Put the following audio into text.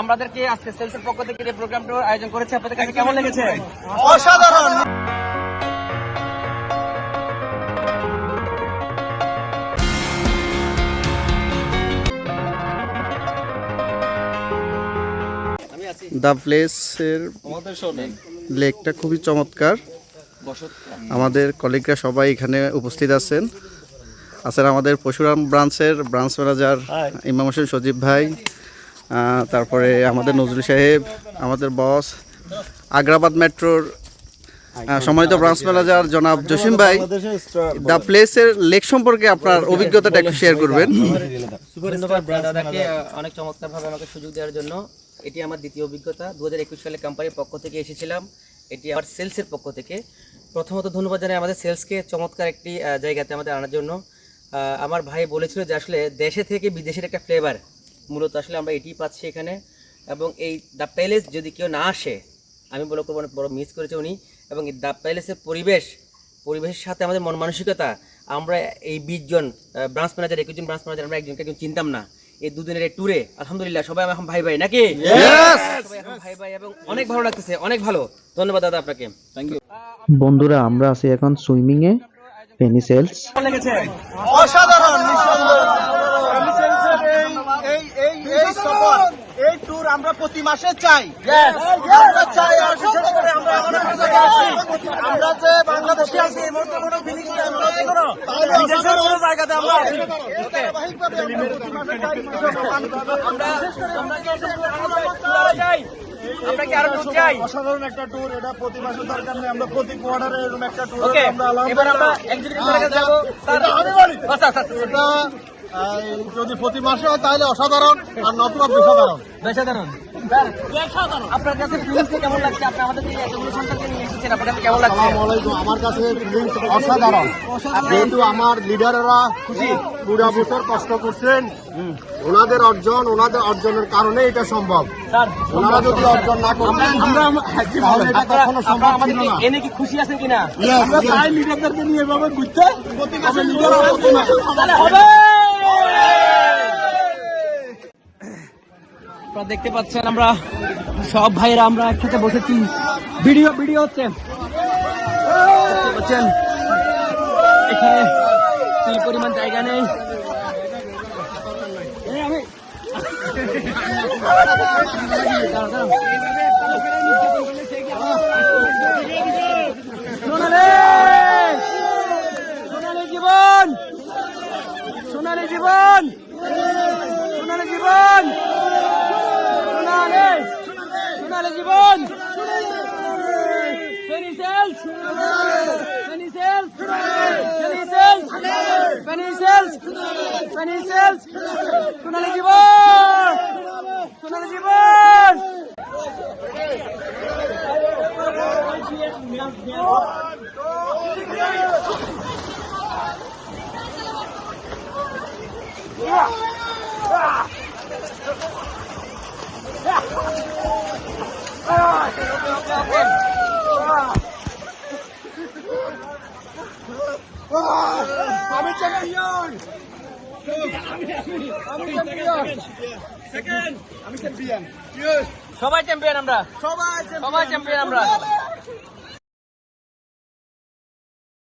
আমাদেরকে আজকে সেলসের পক্ষ থেকে এই প্রোগ্রামটার আয়োজন করেছে আপনাদের কাছে কেমন লেগেছে? অসাধারণ। আমি দ্য প্লেসের আমাদের শোনেন লেকটা খুবই চমৎকার। আমাদের কলিগরা সবাই এখানে উপস্থিত আছেন। আছেন আমাদের পশুরাম ব্রাঞ্চের ব্রাঞ্চ ম্যানেজার ইমাম হোসেন সজীব ভাই। তারপরে আমাদের নজরুল সাহেব, আমাদের বস আগ্রাবাদ মেট্রোর সম্মানিত ব্রাঞ্চ ম্যানেজার জনাব জসিম ভাই। দ্য প্লেসের লেক সম্পর্কে আপনার অভিজ্ঞতাটা একটু শেয়ার করবেন। অনেক চমৎকার ভাবে আমাকে সুযোগ দেওয়ার জন্য। এটি আমার দ্বিতীয় অভিজ্ঞতা। দু হাজার একুশ সালে কোম্পানির পক্ষ থেকে এসেছিলাম। এটি আমার সেলসের পক্ষ থেকে। প্রথমত ধন্যবাদ জানাই আমাদের সেলসকে চমৎকার একটি জায়গাতে আমাদের আনার জন্য। আমার ভাই বলেছিল যে আসলে দেশে থেকে বিদেশের একটা ফ্লেভার মূলত আসলে আমরা এটি পাচ্ছি এখানে। এবং এই দ্য প্যালেস যদি কেউ না আসে আমি বলে করব অনেক বড় মিস করেছে উনি। এবং এই দ্য প্যালেসের পরিবেশ পরিবেশের সাথে আমাদের মন মানসিকতা আমরা এই বিশ জন ব্রাঞ্চ ম্যানেজার একুশ জন ব্রাঞ্চ ম্যানেজার আমরা একজনকে একজন চিনতাম না। এই দুদিনের এই ট্যুরে আলহামদুলিল্লাহ সবাই এখন ভাই ভাই নাকি? সবাই এখন ভাই ভাই এবং অনেক ভালো লাগতেছে অনেক ভালো। ধন্যবাদ দাদা আপনাকে। থ্যাংক ইউ বন্ধুরা আমরা আছি এখন সুইমিং এ পেনি সেলস অসাধারণ নিঃসন্দেহে। এই এই এই সফর এই ট্যুর আমরা প্রতি মাসে চাই। আমরা চাই আর বিশেষ করে আমরা যে বাংলাদেশে আছি এই মুহূর্তে কোনো ফিলিংস আমরা যে কোনো বিদেশের কোনো জায়গাতে আমরা আছি আমরা চাই। আমরা কি আরও ট্যুর চাই? অসাধারণ একটা ট্যুর এটা প্রতি মাসের দরকার নেই আমরা প্রতি কোয়ার্টারে এরকম একটা ট্যুর ওকে এবার আমরা কাছে যাব। স্যার আচ্ছা আচ্ছা আচ্ছা। এটা যদি প্রতি মাসে হয় তাহলে অসাধারণ আর নতুন অসাধারণ বেসাধারণ। আপনার কাছে ফিলিংসটা কেমন লাগছে? আপনি আমাদের এই এতগুলো সন্তানকে নিয়ে এসেছেন আপনার কেমন লাগছে? আমার কাছে অসাধারণ। যেহেতু আমার লিডাররা খুশি। পুরা বছর কষ্ট করছেন। ওনাদের অর্জন ওনাদের অর্জনের কারণে এটা সম্ভব। ওনারা যদি অর্জন না করতেন তাহলে এটা কখনো আপনারা সম্ভব ছিল না। এনে কি খুশি আছেন কিনা? আমরা চাই লিডারদেরকে নিয়ে এভাবে ঘুরতে হবে। আপনারা দেখতে পাচ্ছেন আমরা সব ভাইরা আমরা একসাথে বসেছি। ভিডিও ভিডিও হচ্ছে। এখানে কি পরিমাণ জায়গা নেই। সোনালি জীবন সোনালি জীবন সোনালি জীবন। Penny cells! সোনালি জীবন সোনালি জীবন আমি চ্যাম্পিয়ন আমি চ্যাম্পিয়ন সবাই চ্যাম্পিয়ন আমরা সবাই সবাই চ্যাম্পিয়ন আমরা